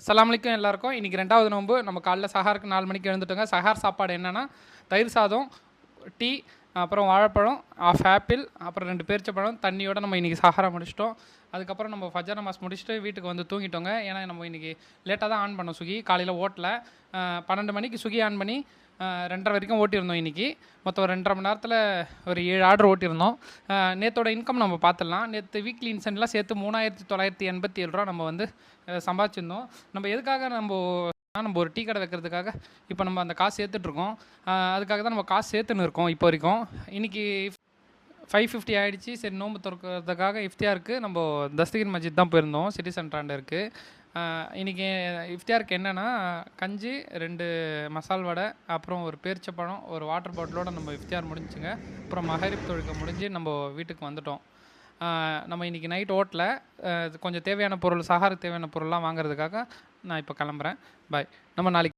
அஸ்ஸலாமு எல்லாருக்கும். இன்றைக்கி ரெண்டாவது நோம்பு நம்ம காலைல சஹாருக்கு நாலு மணிக்கு எழுந்துட்டோங்க. சஹார் சாப்பாடு என்னென்னா தயிர் சாதம் டீ அப்புறம் வாழைப்பழம் ஆஃப் ஆப்பிள் அப்புறம் ரெண்டு பேரிச்சப்பழம் தண்ணியோடு நம்ம இன்றைக்கி சஹாரா முடிச்சிட்டோம். அதுக்கப்புறம் நம்ம ஃபஜர் நமாஸ் முடிச்சுட்டு வீட்டுக்கு வந்து தூங்கிட்டோங்க. ஏன்னா நம்ம இன்றைக்கி லேட்டாக தான் ஆன் பண்ணோம் சுகி. காலையில் ஓட்டல. பன்னெண்டு மணிக்கு சுகி ஆன் பண்ணி ரெண்டரை வரைக்கும் ஓட்டியிருந்தோம் இன்றைக்கி மொத்தம் ஒரு ரெண்டரை மணி நேரத்தில் ஒரு ஏழு ஆர்டர் ஓட்டியிருந்தோம். நேற்றோட இன்கம் நம்ம பார்த்துடலாம். நேற்று வீக்லி இன்சென்ட்லாம் சேர்த்து மூணாயிரத்தி தொள்ளாயிரத்தி எண்பத்தி ஏழு ரூபா நம்ம வந்து சம்பாதிச்சிருந்தோம். நம்ம எதுக்காக நம்ம நம்ம ஒரு டீ கடை வைக்கிறதுக்காக இப்போ நம்ம அந்த காசு சேர்த்துட்ருக்கோம் அதுக்காக தான் நம்ம காசு சேர்த்துன்னு இருக்கோம் இப்போ வரைக்கும். இன்றைக்கி ஃபைவ் ஃபிஃப்டி ஆகிடுச்சு சரி நோம்பு திறக்கிறதுக்காக இஃப்தியாருக்கு நம்ம தஸ்தகிர் மஸ்ஜித் தான் போயிருந்தோம். சிட்டி சென்டராண்ட இருக்குது இன்றைக்கி இஃப்தியாருக்கு என்னென்னா கஞ்சி ரெண்டு மசால் வடை அப்புறம் ஒரு பேரிச்சப்பழம் ஒரு வாட்டர் பாட்டிலோட நம்ம இஃப்தியார் முடிஞ்சுங்க அப்புறம் மஹரிப் தொழுக்க முடிஞ்சு நம்ம வீட்டுக்கு வந்துட்டோம். நம்ம இன்றைக்கி நைட் ஓட்டல. கொஞ்சம் தேவையான பொருள் சஹாருக்கு தேவையான பொருள்லாம் வாங்குறதுக்காக நான் இப்போ கிளம்புறேன். பாய் நம்ம நாளைக்கு